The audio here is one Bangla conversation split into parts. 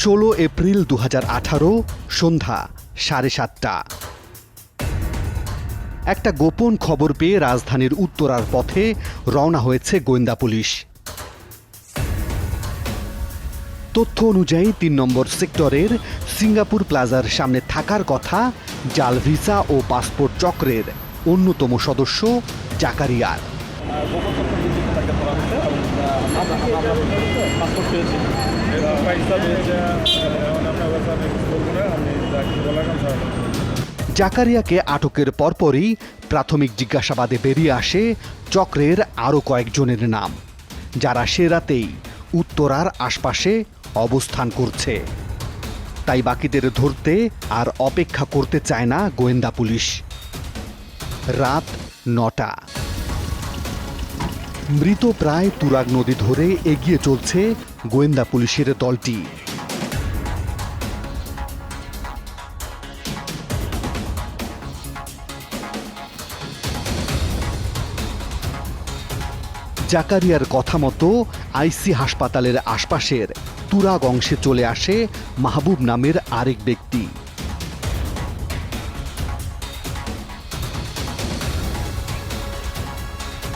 ষোলো এপ্রিল দু আঠারো, সন্ধ্যা, সাড়ে সাতটা। একটা গোপন খবর পেয়ে রাজধানীর উত্তরার পথে রওনা হয়েছে গোয়েন্দা পুলিশ। তথ্য অনুযায়ী তিন নম্বর সেক্টরের সিঙ্গাপুর প্লাজার সামনে থাকার কথা জাল ভিসা ও পাসপোর্ট চক্রের অন্যতম সদস্য জাকারিয়ার। জাকারিয়াকে আটকের পরপরই প্রাথমিক জিজ্ঞাসাবাদে বেরিয়ে আসে চক্রের আরও কয়েকজনের নাম, যারা সে রাতেই উত্তরার আশপাশে অবস্থান করছে। তাই বাকিদের ধরতে আর অপেক্ষা করতে চায় না গোয়েন্দা পুলিশ। রাত নটা। মৃত প্রায় তুরাগ নদী ধরে এগিয়ে চলছে গোয়েন্দা পুলিশের দলটি। জাকারিয়ার কথা মতো আইসি হাসপাতালের আশপাশের তুরাগ অংশে চলে আসে মাহবুব নামের আরেক ব্যক্তি।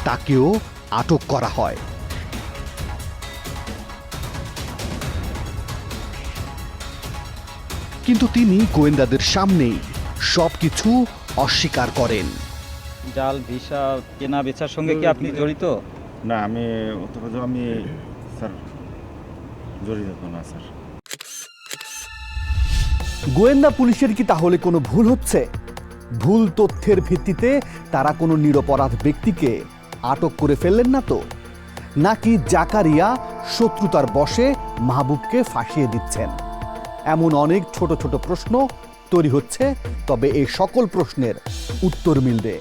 তাকেও আটক করা হয়। কিন্তু তিনি গোয়েন্দাদের সামনেই সবকিছু অস্বীকার করেন। জাল ভিসা কেনা বেচার সঙ্গে কি আপনি জড়িত? না আমি অতটা আমি স্যার জড়িত না স্যার। গোয়েন্দা পুলিশের কি তাহলে কোনো ভুল হচ্ছে? ভুল তথ্যের ভিত্তিতে তারা কোনো নিরপরাধ ব্যক্তিকে আটক করে ফেললেন না তো? নাকি জাকারিয়া শত্রুতার বশে মাহবুবকে ফাঁসিয়ে দিচ্ছেন? এমন অনেক ছোট ছোট প্রশ্ন তৈরি হচ্ছে, তবে এই সকল প্রশ্নের উত্তর মিলবে।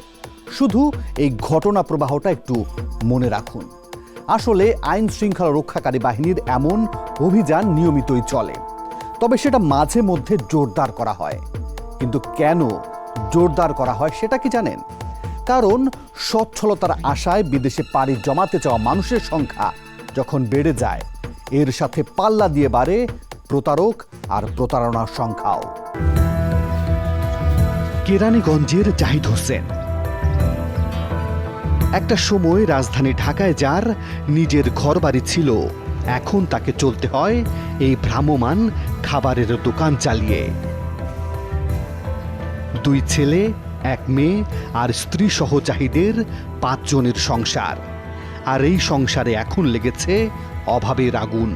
শুধু এই ঘটনা প্রবাহটা একটু মনে রাখুন। আসলে আইন শৃঙ্খলা রক্ষাকারী বাহিনীর এমন অভিযান নিয়মিতই চলে। তবে সেটা মাঝে মধ্যে জোরদার করা হয়। কিন্তু কেন জোরদার করা হয় সেটা কি জানেন? কারণ সচ্ছলতার আশায় বিদেশে পাড়ি জমাতে চাওয়া মানুষের সংখ্যা যখন বেড়ে যায়, এর সাথে পাল্লা দিয়ে বাড়ে প্রতারক আর প্রতারণার সংখ্যাও। কেরানীগঞ্জের জাহিদ হোসেন। একটা সময় রাজধানী ঢাকায় যার নিজের ঘরবাড়ি ছিল, এখন তাকে চলতে হয় এই ভ্রাম্যমান খাবারের দোকান চালিয়ে। দুই ছেলে এক মেয়ে আর স্ত্রী সহ জাহিদের পাঁচজনের সংসার। আর এই সংসারে এখন লেগেছে অভাবের আগুন।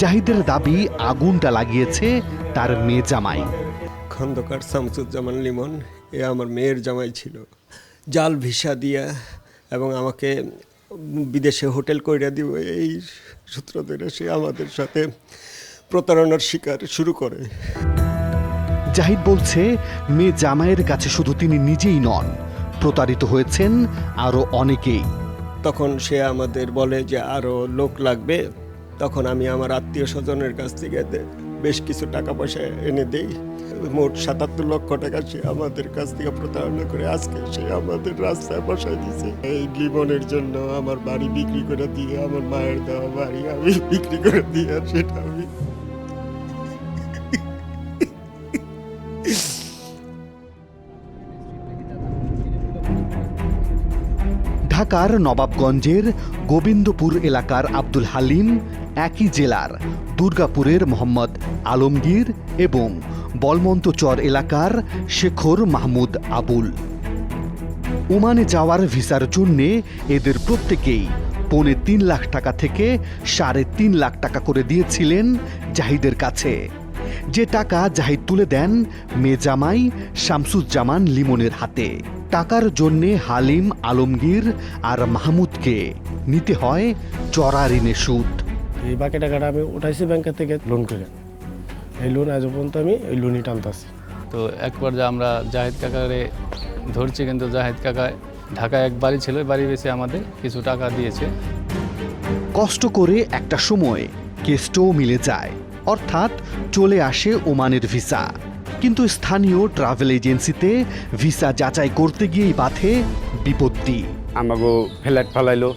জাহিদের দাবি আগুনটা লাগিয়েছে তার মেয়ে জামাই। খন্দকার শামসুজ্জামান লিমন, এ আমার মেয়ের জামাই ছিল। জাল ভিসা দিয়া এবং আমাকে বিদেশে হোটেল কইরা দিব, এই সূত্র ধরে সে আমাদের সাথে প্রতারণার শিকার শুরু করে। জাহিদ বলছে, মেয়ে জামাইয়ের কাছে শুধু তিনি নিজেই নন, প্রতারিত হয়েছেন আরও অনেকেই। তখন সে আমাদের বলে যে আরও লোক লাগবে, তখন আমি আমার আত্মীয় স্বজনের কাছ থেকে বেশ কিছু টাকা পয়সা এনে দেই। মোট সাতাত্তর লক্ষ টাকা সে আমাদের কাছ থেকে প্রতারণা করে আজকে সে আমাদের রাস্তায় বসায় দিছে এই লিমনের জন্য আমার বাড়ি বিক্রি করে দিয়ে, আমার মায়ের দেওয়া বাড়ি আমি বিক্রি করে দিয়ে, সেটা আমি ঢাকার নবাবগঞ্জের গোবিন্দপুর এলাকার আব্দুল হালিম একই জেলার, দুর্গাপুরের মোহাম্মদ আলমগীর এবং বলমন্তচর এলাকার শেখর মাহমুদ আবুল। ওমানে যাওয়ার ভিসার জন্যে এদের প্রত্যেকেই পৌনে তিন লাখ টাকা থেকে সাড়ে তিন লাখ টাকা করে দিয়েছিলেন জাহিদের কাছে। যে টাকা জাহিদ তুলে দেন মেজামাই শামসুজ্জামান লিমনের হাতে। টাকার জন্যে হালিম আলমগীর আর মাহমুদকে নিতে হয় চড়া ঋণে সুদ। এই বাকি টাকাটা আমি উঠাইছি ব্যাংকের থেকে লোন করে। এই লোন আজ পর্যন্ত আমি ওই লোনই টানতাছি। তো এক পর্যায়ে আমরা জাহেদ কাকারে ধরছি কিন্তু জাহেদ কাকা ঢাকায় এক বাড়ি ছিল বাড়ি বেশি আমাদের কিছু টাকা দিয়েছে। কষ্ট করে একটা সময় কেসটাও মিলে যায় অর্থাৎ চলে আসে ওমানের ভিসা। কিন্তু স্থানীয় ট্রাভেল এজেন্সিতে ভিসা যাচাই করতে গিয়েই বাধে বিপত্তি। আমাকে ফ্ল্যাট ফালাইলো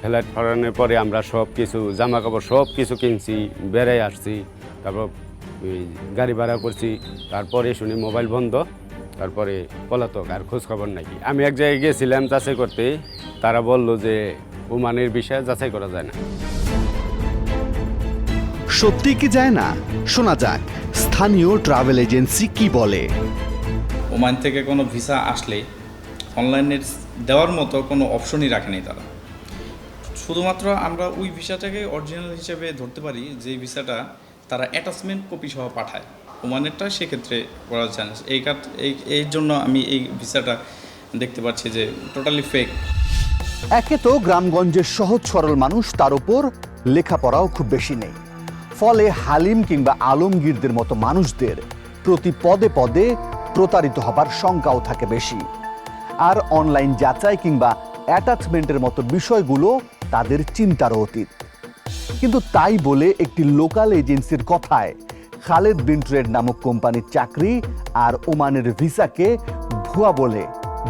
ফ্ল্যাট ফালানোর পরে আমরা সব কিছু জামা কাপড় সব কিছু কিনছি বেড়াই আসছি তারপর গাড়ি ভাড়া করছি তারপরে শুনি মোবাইল বন্ধ তারপরে পলাতক আর খোঁজ খবর নাকি আমি এক জায়গায় গিয়েছিলাম যাচাই করতে তারা বলল যে ওমানের বিষয়ে যাচাই করা যায় না। সত্যি কি যায় না? শোনা যাক। স্থানীয় ট্রাভেল এজেন্সি কি বলে? ওমান থেকে কোনো ভিসা আসলে অনলাইনের দেওয়ার মতো কোনো অপশনই রাখেনি তারা। শুধুমাত্র আমরা ওই ভিসাটাকে অরিজিনাল হিসেবে ধরতে পারি যে ভিসাটা তারা অ্যাটাচমেন্ট কপি সহ পাঠায়। ওমানেরটা সেক্ষেত্রে করা যায় না। এই কাট এই এই জন্য আমি এই ভিসাটা দেখতে পাচ্ছি যে টোটালি ফেক একে তো গ্রামগঞ্জের সহজ সরল মানুষ তার উপর লেখাপড়াও খুব বেশি নেই। ফলে হালিম কিংবা আলমগীরদের মতো মানুষদের প্রতি পদে পদে প্রতারিত হবার শঙ্কাও থাকে বেশি। আর অনলাইন যাচাই কিংবা অ্যাটাচমেন্টের মতো বিষয়গুলো তাদের চিন্তারও অতীত। কিন্তু তাই বলে একটি লোকাল এজেন্সির কথায় খালেদ বিন ট্রেড নামক কোম্পানির চাকরি আর ওমানের ভিসাকে ভুয়া বলে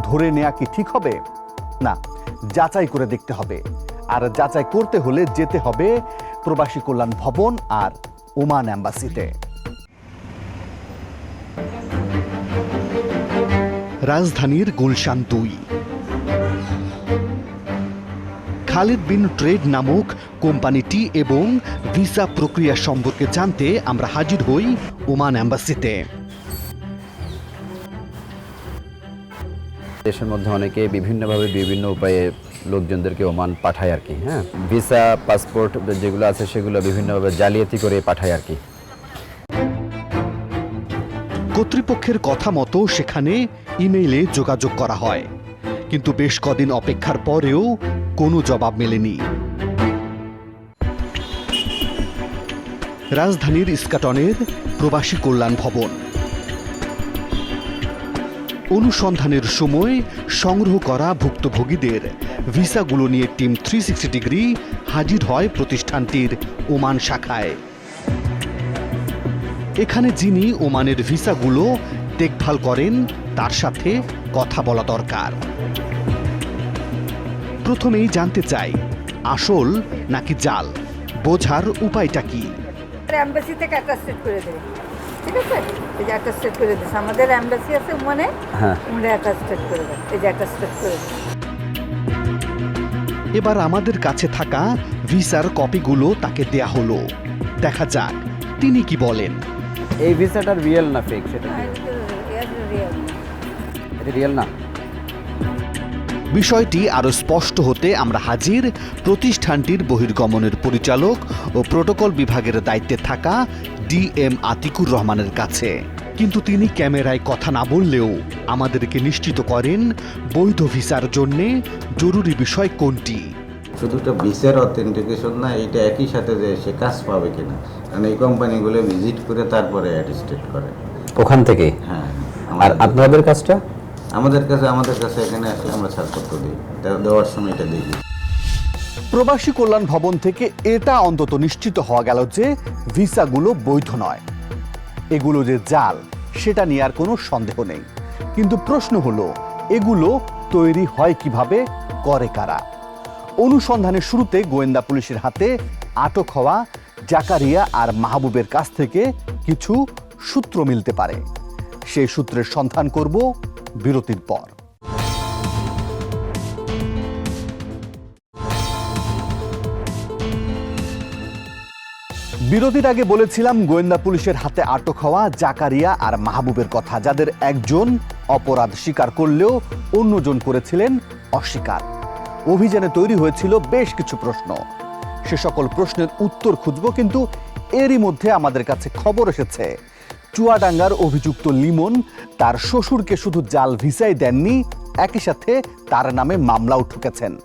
ধরে নেওয়া কি ঠিক হবে? না, যাচাই করে দেখতে হবে। আর যাচাই করতে হলে যেতে হবে প্রবাসী কল্যাণ ভবন আর ওমান অ্যাম্বাসিতে রাজধানীর গুলশান দুই। খালিদ বিন ট্রেড নামক কোম্পানিটি এবং ভিসা প্রক্রিয়া সম্পর্কে জানতে আমরা হাজির হই ওমান অ্যাম্বাসিতে দেশের মধ্যে অনেকে বিভিন্নভাবে বিভিন্ন উপায়ে লোকজনদেরকে ওমান পাঠায় আর কি হ্যাঁ? ভিসা, পাসপোর্ট, যেগুলো আছে সেগুলো বিভিন্নভাবে জালিয়াতি করে পাঠায় আর কি। কর্তৃপক্ষের কথা মতো সেখানে ইমেইলে যোগাযোগ করা হয়। কিন্তু বেশ কদিন অপেক্ষার পরেও কোনো জবাব মেলেনি। রাজধানীর ইস্কাটনের প্রবাসী কল্যাণ ভবন। অনুসন্ধানের সময় সংগ্রহ করা ভুক্তভোগীদের ভিসাগুলো নিয়ে টিম থ্রি ডিগ্রি হাজির হয় প্রতিষ্ঠানটির ওমান শাখায়। এখানে যিনি ওমানের ভিসাগুলো দেখভাল করেন, তার সাথে কথা বলা দরকার। প্রথমেই জানতে চাই, আসল নাকি জাল? বোঝার উপায়টা কি? দেবে। ঠিক আছে? এই যে অ্যাটাস্টেড করে দিচ্ছে আমাদের অ্যাম্বাসি আছে মানে হ্যাঁ। একটা অ্যাটাস্টেড করে দেন এই যে অ্যাটাস্টেড করে দেন এবার আমাদের কাছে থাকা ভিসার কপিগুলো তাকে দেয়া হলো। দেখা যাক তিনি কি বলেন। এই ভিসাটা রিয়েল না ফেক সেটা রিয়েল না? বিষয়টি আরও স্পষ্ট হতে আমরা হাজির। প্রতিষ্ঠানটির বহির্গমনের পরিচালক ও প্রোটোকল বিভাগের দায়িত্বে থাকা ডিএম আতিকুর রহমানের কাছে। কিন্তু তিনি ক্যামেরায় কথা না বললেও আমাদেরকে নিশ্চিত করেন বৈধ ভিসার জন্যে জরুরি বিষয় কোনটি। শুধু তো ভিসার অথেন্টিকেশন না এটা একই সাথে যে সে কাজ পাবে কিনা। কারণ এই কোম্পানিগুলো ভিজিট করে তারপরে অ্যাটিস্টেট করে। ওখান থেকে হ্যাঁ। আর আমাদের- আপনাদের কাজটা? আমাদের কাছে আমাদের কাছে এখানে আসলে আমরা ছাড়পত্র দিই। দেওয়ার সময় এটা দেখি প্রবাসী কল্যাণ ভবন থেকে এটা অন্তত নিশ্চিত হওয়া গেল যে ভিসাগুলো বৈধ নয়। এগুলো যে জাল, সেটা নিয়ে আর কোনো সন্দেহ নেই। কিন্তু প্রশ্ন হলো, এগুলো তৈরি হয় কীভাবে, করে কারা? অনুসন্ধানের শুরুতে গোয়েন্দা পুলিশের হাতে আটক হওয়া জাকারিয়া আর মাহবুবের কাছ থেকে কিছু সূত্র মিলতে পারে। সেই সূত্রের সন্ধান করব বিরতির পর। বিরতির আগে বলেছিলাম, গোয়েন্দা পুলিশের হাতে আটক হওয়া জাকারিয়া আর মাহবুবের কথা, যাদের একজন অপরাধ স্বীকার করলেও অন্যজন করেছিলেন অস্বীকার। অভিযানে তৈরি হয়েছিল বেশ কিছু প্রশ্ন। সে সকল প্রশ্নের উত্তর খুঁজব, কিন্তু এরই মধ্যে আমাদের কাছে খবর এসেছে চুয়াডাঙ্গার অভিযুক্ত লিমন তার শ্বশুরকে শুধু জাল ভিসাই দেননি, একই সাথে তার নামে মামলাও ঠুকেছেন।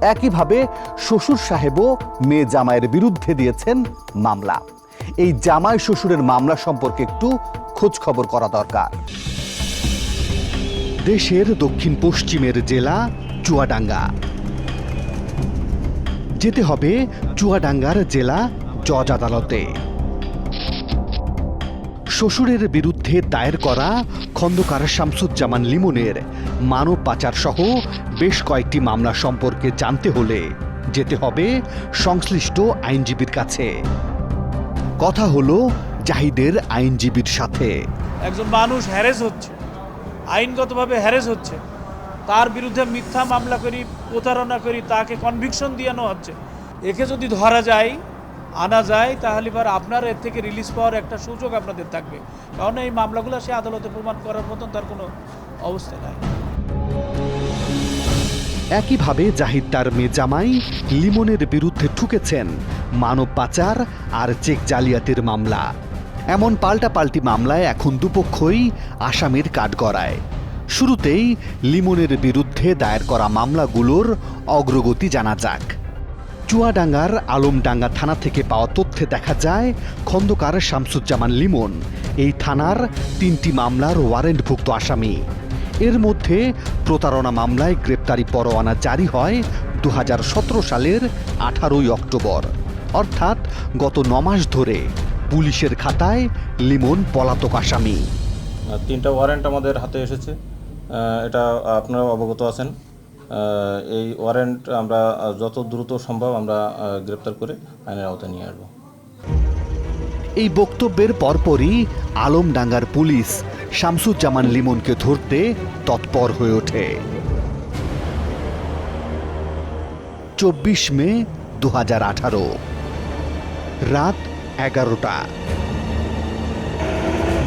একইভাবে শ্বশুর সাহেবও মেয়ে জামাইয়ের বিরুদ্ধে দিয়েছেন মামলা। এই জামাই শ্বশুরের মামলা সম্পর্কে একটু খোঁজ খবর করা দরকার। দেশের দক্ষিণ পশ্চিমের জেলা চুয়াডাঙ্গা। যেতে হবে চুয়াডাঙ্গার জেলা জজ আদালতে। শ্বশুরের বিরুদ্ধে দায়ের করা খন্দকার শামসুজ্জামান লিমনের মানব পাচার সহ বেশ কয়েকটি মামলা সম্পর্কে জানতে হলে যেতে হবে সংশ্লিষ্ট আইনজীবীর কাছে। কথা হলো জাহিদের আইনজীবীর সাথে। একজন মানুষ হ্যারেস হচ্ছে, আইনগতভাবে হ্যারেস হচ্ছে, তার বিরুদ্ধে মিথ্যা মামলা করি, প্রতারণা করি, তাকে কনভিকশন দিয়ানো হচ্ছে। একে যদি ধরা যায় আনা যায়, তাহলে এবার আপনার এর থেকে রিলিজ পাওয়ার একটা সুযোগ আপনাদের থাকবে। কারণ এই মামলাগুলো সে আদালতে প্রমাণ করার মতন তার কোনো অবস্থা নাই। একইভাবে জাহিদ তার মেয়ে জামাই লিমনের বিরুদ্ধে ঠুকেছেন মানব পাচার আর চেক জালিয়াতির মামলা। এমন পাল্টাপাল্টি মামলায় এখন দুপক্ষই আসামির কাঠগড়ায়। শুরুতেই লিমনের বিরুদ্ধে দায়ের করা মামলাগুলোর অগ্রগতি জানা যাক। চুয়াডাঙ্গার আলমডাঙ্গা থানা থেকে পাওয়া তথ্যে দেখা যায়, খন্দকার শামসুজ্জামান লিমন। এই থানার তিনটি মামলার ওয়ারেন্টভুক্ত আসামি। এর মধ্যে প্রতারণা মামলায় গ্রেপ্তারি পরোয়ানা জারি হয় দু হাজার সতেরো সালের আঠারোই অক্টোবর। অর্থাৎ গত নমাস ধরে পুলিশের খাতায় লিমন পলাতক আসামি। তিনটা ওয়ারেন্ট আমাদের হাতে এসেছে। এটা আপনারা অবগত আছেন। এই ওয়ারেন্ট আমরা যত দ্রুত সম্ভব আমরা গ্রেপ্তার করে আইনের আওতায় নিয়ে আসব। এই বক্তব্যের পরপরই আলমডাঙ্গার পুলিশ শামসুজ্জামান লিমনকে ধরতে তৎপর হয়ে ওঠে। চব্বিশ মে দু হাজার আঠারো, রাত এগারোটা।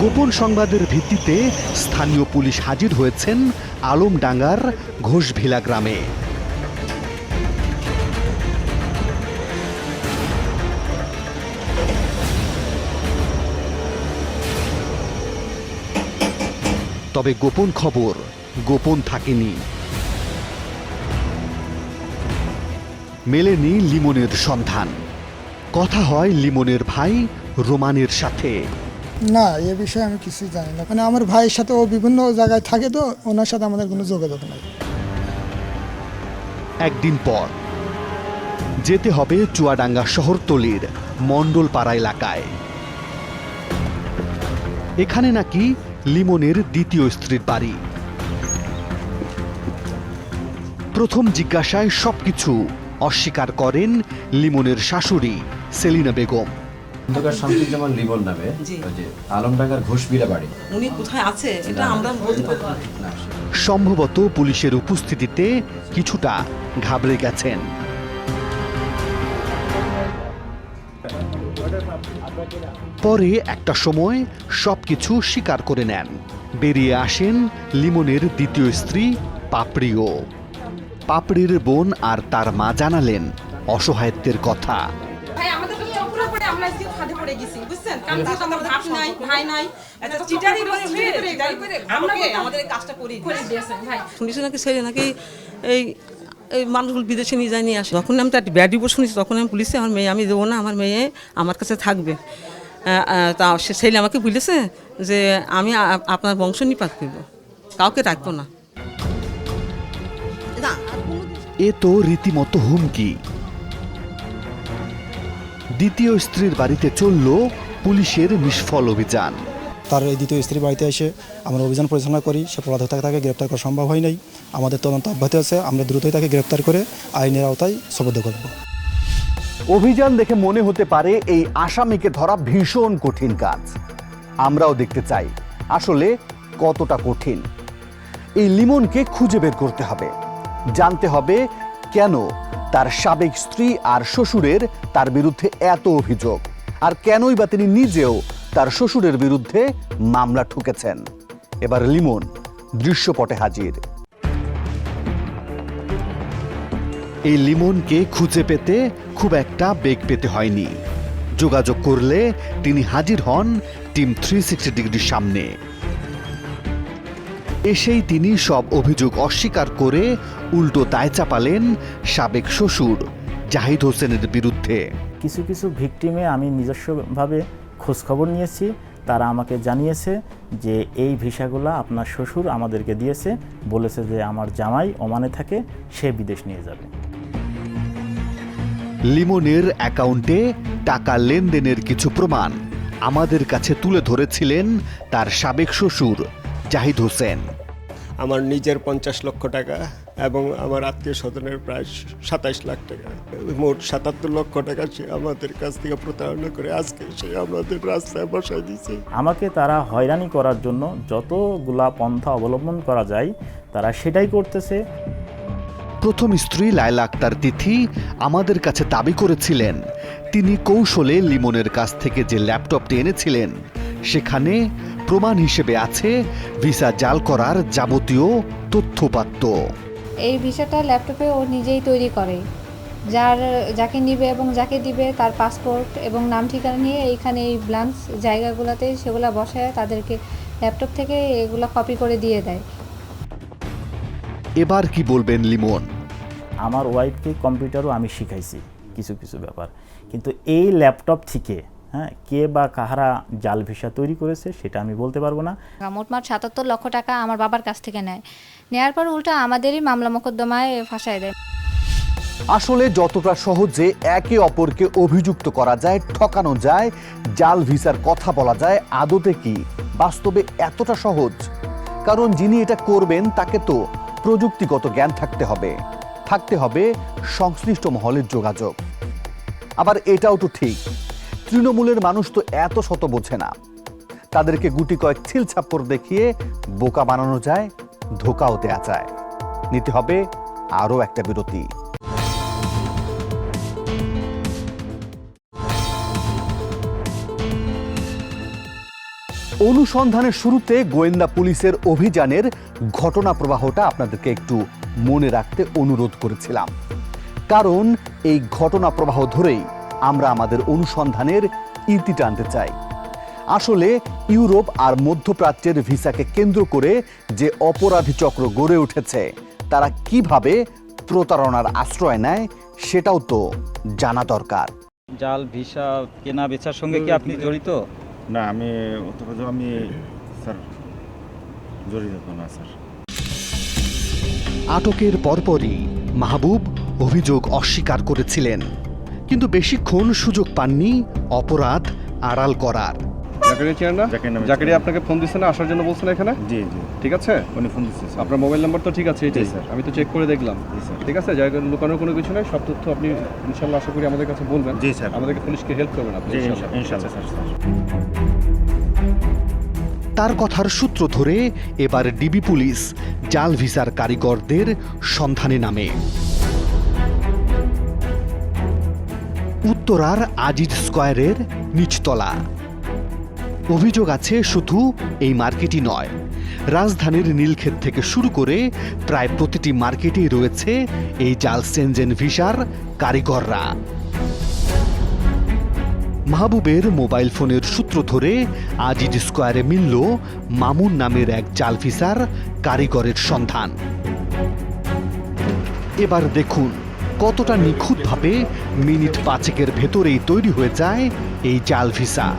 গোপন সংবাদের ভিত্তিতে স্থানীয় পুলিশ হাজির হয়েছেন আলমডাঙ্গার ঘোষভিলা গ্রামে। তবে গোপন খবর, গোপন থাকেনি। মেলেনি লিমনের সন্ধান। কথা হয় লিমনের ভাই রোমানের সাথে। না, এ বিষয়ে আমি কিছুই জানি না। মানে আমার ভাইয়ের সাথে ও বিভিন্ন জায়গায় থাকে তো, ওনার সাথে আমাদের কোনো যোগাযোগ নাই। একদিন পর, যেতে হবে চুয়াডাঙ্গা শহরতলির মণ্ডলপাড়া এলাকায়। এখানে নাকি লিমনের দ্বিতীয় স্ত্রীর বাড়ি। প্রথম জিজ্ঞাসায় সবকিছু অস্বীকার করেন লিমনের শাশুড়ি সেলিনা বেগম। খন্দকার শামসুজ্জামান লিমন নামে ওই যে ঘোষবিলা বাড়ি। উনি কোথায় আছে এটা আমরা বলতে পারব না। সম্ভবত পুলিশের উপস্থিতিতে কিছুটা ঘাবড়ে গেছেন। পরে একটা সময় সবকিছু স্বীকার করে নেন। বেরিয়ে আসেন লিমনের দ্বিতীয় স্ত্রী পাপড়িও। পাপড়ির বোন আর তার মা জানালেন অসহায়ত্বের কথা। বুঝছেন? কারণ যেহেতু আমার বাপ নাই ভাই নাই। চিটারি করে আমরা আমাদের কাজটা করি করে দিয়েছেন ভাই। শুনেছি নাকি ছেলে নাকি এই এই মানুষগুলো বিদেশে নিয়ে যায় নিয়ে আসে। যখন আমি তার ব্যাড রিপোর্ট শুনেছি তখন আমি পুলিশে আমার মেয়ে আমি দেবো না আমার মেয়ে আমার কাছে থাকবে। তা সে ছেলে আমাকে বলেছে যে আমি আপনার বংশ নিপাত করব। কাউকে রাখব না। এ তো রীতিমতো হুমকি। দ্বিতীয় স্ত্রীর বাড়িতে চলল পুলিশের নিষ্ফল অভিযান। তার এই দ্বিতীয় স্ত্রী বাড়িতে এসে আমরা অভিযান পরিচালনা করি সে পলাতক থাকে তাকে গ্রেপ্তার করা সম্ভব হয় নাই। আমাদের তদন্ত অব্যাহত আছে আমরা দ্রুতই তাকে গ্রেপ্তার করে আইনের আওতায় সবদ্ধ করব। অভিযান দেখে মনে হতে পারে এই আসামিকে ধরা ভীষণ কঠিন কাজ। আমরাও দেখতে চাই আসলে কতটা কঠিন। এই লিমনকে খুঁজে বের করতে হবে। জানতে হবে কেন তার সাবেক স্ত্রী আর শ্বশুরের তার বিরুদ্ধে এত অভিযোগ। আর কেনই বা তিনি নিজেও তার শ্বশুরের বিরুদ্ধে মামলা ঠুকেছেন? এবার লিমন দৃশ্যপটে হাজির। এই লিমনকে খুঁজে পেতে খুব একটা বেগ পেতে হয়নি। যোগাযোগ করলে তিনি হাজির হন টিম থ্রি সিক্সটি ডিগ্রির সামনে। এসেই তিনি সব অভিযোগ অস্বীকার করে উল্টো দায় চাপালেন সাবেক শ্বশুর জাহিদ হোসেনের বিরুদ্ধে। কিছু কিছু ভিকটিমে আমি নিজস্বভাবে খোঁজখবর নিয়েছি। তারা আমাকে জানিয়েছে যে এই ভিসাগুলো আপনার শ্বশুর আমাদেরকে দিয়েছে। বলেছে যে আমার জামাই ওমানে থাকে সে বিদেশ নিয়ে যাবে। লিমনের অ্যাকাউন্টে টাকা লেনদেনের কিছু প্রমাণ আমাদের কাছে তুলে ধরেছিলেন তার সাবেক শ্বশুর জাহিদ হোসেন। আমার নিজের পঞ্চাশ লক্ষ টাকা এবং আমার আত্মীয় স্বজনের প্রায় সাতাইশ লাখ টাকা। মোট সাতাত্তর লক্ষ টাকা সে আমাদের কাছ থেকে প্রতারণা করে আজকে সে আমাদের রাস্তায় বসাই দিয়েছে। আমাকে তারা হয়রানি করার জন্য যতগুলা পন্থা অবলম্বন করা যায় তারা সেটাই করতেছে। প্রথম স্ত্রী লায়লা আক্তার তিথি আমাদের কাছে দাবি করেছিলেন তিনি কৌশলে লিমনের কাছ থেকে যে ল্যাপটপটি এনেছিলেন সেখানে প্রমাণ হিসেবে আছে ভিসা জাল করার যাবতীয় তথ্যপাত্য এই ভিসাটা ল্যাপটপে ও নিজেই তৈরি করে। যার যাকে নিবে এবং যাকে দিবে তার পাসপোর্ট এবং নাম ঠিকানা নিয়ে এইখানে এই ব্লাঙ্কস জায়গাগুলোতে সেগুলো বসায় তাদেরকে ল্যাপটপ থেকে এগুলো কপি করে দিয়ে দেয়। এবার কি বলবেন লিমন? আমার ওয়াইফকে কম্পিউটারও আমি শিখাইছি কিছু কিছু ব্যাপার। কিন্তু এই ল্যাপটপ থেকে হ্যাঁ কে বা কাহারা জাল ভিসা তৈরি করেছে সেটা আমি বলতে পারব না। মোটমাট সাতাত্তর লক্ষ টাকা আমার বাবার কাছ থেকে নেয়। নেয়ার পর উল্টা আমাদেরই মামলা মোকদ্দমায় ফাঁসায় দেয়। আসলে যতটা সহজে একে অপরকে অভিযুক্ত করা যায়, ঠকানো যায়, জাল ভিসার কথা বলা যায়, আদতে কি? বাস্তবে এতটা সহজ? কারণ যিনি এটা করবেন, তাকে তো প্রযুক্তিগত জ্ঞান থাকতে হবে। থাকতে হবে সংশ্লিষ্ট মহলের যোগাযোগ। আবার এটাও তো ঠিক, তৃণমূলের মানুষ তো এত শত বোঝে না। তাদেরকে গুটি কয়েক ছিলছাপ্পর দেখিয়ে বোকা বানানো যায় ধোকাও দেয়া যায়। নিতে হবে আরও একটা বিরতি। অনুসন্ধানের শুরুতে গোয়েন্দা পুলিশের অভিযানের ঘটনা প্রবাহটা আপনাদেরকে একটু মনে রাখতে অনুরোধ করেছিলাম। কারণ এই ঘটনা প্রবাহ ধরেই আমরা আমাদের অনুসন্ধানের ইতি টানতে চাই। আসলে ইউরোপ আর মধ্যপ্রাচ্যের ভিসাকে কেন্দ্র করে যে অপরাধী চক্র গড়ে উঠেছে তারা কীভাবে প্রতারণার আশ্রয় নেয় সেটাও তো জানা দরকার। জাল ভিসা কেনা বেচার সঙ্গে কি আপনি জড়িত? না আমি অতটা আমি স্যার জড়িত না স্যার। আটকের পরপরই মাহবুব অভিযোগ অস্বীকার করেছিলেন কিন্তু বেশিক্ষণ সুযোগ পাননি অপরাধ আড়াল করার। জাকারিয়া চেয়ার না? জাকারিয়া আপনাকে ফোন দিচ্ছে না? আসার জন্য বলছেন এখানে? জি জি। ঠিক আছে? উনি ফোন দিচ্ছে আপনার মোবাইল নাম্বার তো ঠিক আছে এটাই। স্যার। আমি তো চেক করে দেখলাম। ঠিক আছে? জায়গা লুকানোর কোনো কিছু নাই। সব তথ্য আপনি ইনশাল্লাহ আশা করি আমাদের কাছে বলবেন। জি স্যার। আমাদেরকে পুলিশকে হেল্প করবেন আপনি ইনশাল্লাহ। তার কথার সূত্র ধরে এবার ডিবি পুলিশ জাল ভিসার কারিগরদের সন্ধানে নামে। উত্তরার আজিজ স্কয়ারের নিচতলা। অভিযোগ আছে শুধু এই মার্কেটই নয়। রাজধানীর নীলক্ষেত থেকে শুরু করে প্রায় প্রতিটি মার্কেটেই রয়েছে এই জাল সেনজেন ভিসার কারিগররা। মাহবুবের মোবাইল ফোনের সূত্র ধরে আজিজ স্কোয়ারে মিলল মামুন নামের এক জাল ভিসার কারিগরের সন্ধান। এবার দেখুন, কতটা নিখুঁতভাবে মিনিট পাঁচেকের ভেতরেই তৈরি হয়ে যায় এই জাল ভিসা।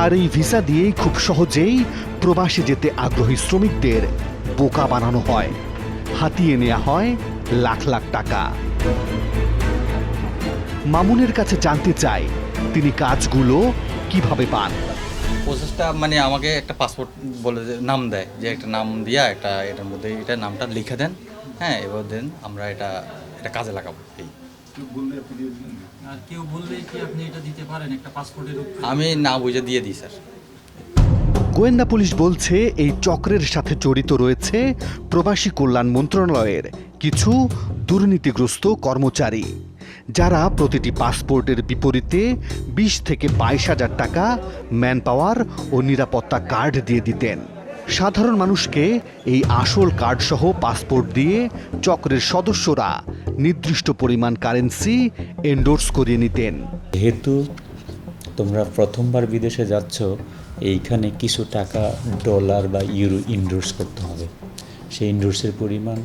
আর এই ভিসা দিয়েই খুব সহজেই প্রবাসে যেতে আগ্রহী শ্রমিকদের বোকা বানানো হয়। হাতিয়ে নেওয়া হয় লাখ লাখ টাকা। মামুনের কাছে জানতে চাই তিনি কাজগুলো কীভাবে পান? প্রসেসটা মানে আমাকে একটা পাসপোর্ট বলে নাম দেয়। যে একটা নাম দিয়া একটা এটার মধ্যে এটা নামটা লিখে দেন। হ্যাঁ এবার দেন আমরা এটা এটা কাজে লাগাবো। এই। কেউ বললে কি আপনি এটা দিতে পারেন একটা পাসপোর্টের আমি না বুঝে দিয়ে দিই স্যার। গোয়েন্দা পুলিশ বলছে এই চক্রের সাথে জড়িত রয়েছে প্রবাসী কল্যাণ মন্ত্রণালয়ের কিছু দুর্নীতিগ্রস্ত কর্মচারী যারা প্রতিটি পাসপোর্টের বিপরীতে বিশ থেকে বাইশ হাজার টাকা ম্যান পাওয়ার ও নিরাপত্তা কার্ড দিয়ে দিতেন। সাধারণ মানুষকে এই আসল কার্ডসহ পাসপোর্ট দিয়ে চক্রের সদস্যরা নির্দিষ্ট পরিমাণ কারেন্সি এন্ডোর্স করিয়ে নিতেন। যেহেতু তোমরা প্রথমবার বিদেশে যাচ্ছ, এইখানে কিছু টাকা ডলার বা ইউরো ইনডোর্স করতে হবে। সেই ইনডোর্সের পরিমাণ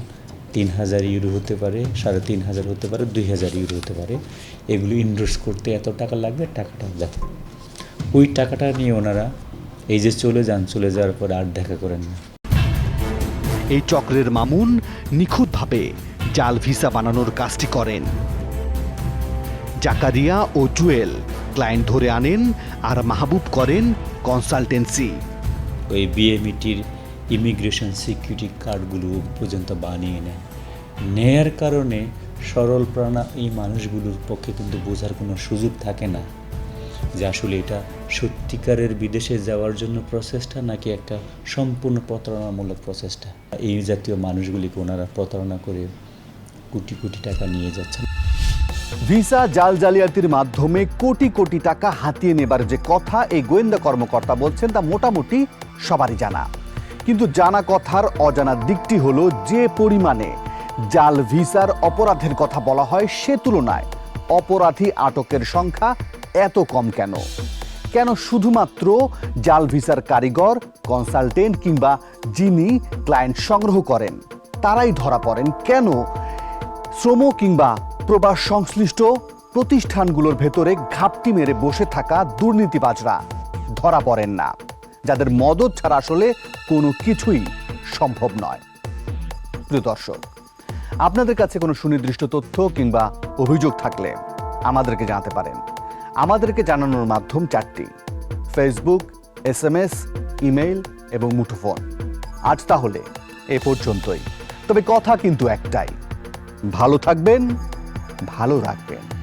তিন হাজার ইউরো হতে পারে, সাড়ে তিন হাজার হতে পারে দুই হাজার ইউরো হতে পারে। এগুলো ইনডোর্স করতে এত টাকা লাগবে, টাকাটা দেখো। ওই টাকাটা নিয়ে ওনারা এই যে চলে যান চলে যাওয়ার পর আর দেখা করেন না। এই চক্রের মামুন নিখুঁতভাবে জাল ভিসা বানানোর কাজটি করেন। জাকারিয়া ও জুয়েল ক্লায়েন্ট ধরে আনেন আর মাহবুব করেন কনসালটেন্সি। ওই বিএমইটির ইমিগ্রেশন সিকিউরিটি কার্ডগুলো পর্যন্ত বানিয়ে নেন। নেয়ার কারণে সরল প্রাণা এই মানুষগুলোর পক্ষে কিন্তু বোঝার কোনো সুযোগ থাকে না। যে আসলে এটা সত্যিকারের বিদেশে যাওয়ার জন্য প্রসেসটা নাকি একটা সম্পূর্ণ প্রতারণামূলক প্রসেসটা এই জাতীয় মানুষগুলিকে ওনারা প্রতারণা করে কোটি কোটি টাকা নিয়ে যাচ্ছেন। ভিসা জাল জালিয়াতির মাধ্যমে কোটি কোটি টাকা হাতিয়ে নেবার যে কথা এই গোয়েন্দা কর্মকর্তা বলছেন তা মোটামুটি সবারই জানা। কিন্তু জানা কথার অজানা দিকটি হলো যে পরিমাণে জাল ভিসার অপরাধের কথা বলা হয় সে তুলনায় অপরাধী আটকের সংখ্যা এত কম কেন? কেন শুধুমাত্র জাল ভিসার কারিগর, কনসালটেন্ট কিংবা যিনি ক্লায়েন্ট সংগ্রহ করেন, তারাই ধরা পড়েন কেন? শ্রম কিংবা প্রবাস সংশ্লিষ্ট প্রতিষ্ঠানগুলোর ভেতরে ঘাপটি মেরে বসে থাকা দুর্নীতিবাজরা ধরা পড়েন না। যাদের মদত ছাড়া আসলে কোনো কিছুই সম্ভব নয়। প্রিয় দর্শক, আপনাদের কাছে কোনো সুনির্দিষ্ট তথ্য কিংবা অভিযোগ থাকলে আমাদেরকে জানাতে পারেন। আমাদেরকে জানানোর মাধ্যম চারটি। Facebook S M S email এবং মুঠোফোন। আজ তাহলে এ পর্যন্তই। তবে কথা কিন্তু একটাই। ভালো থাকবেন, ভালো রাখবেন।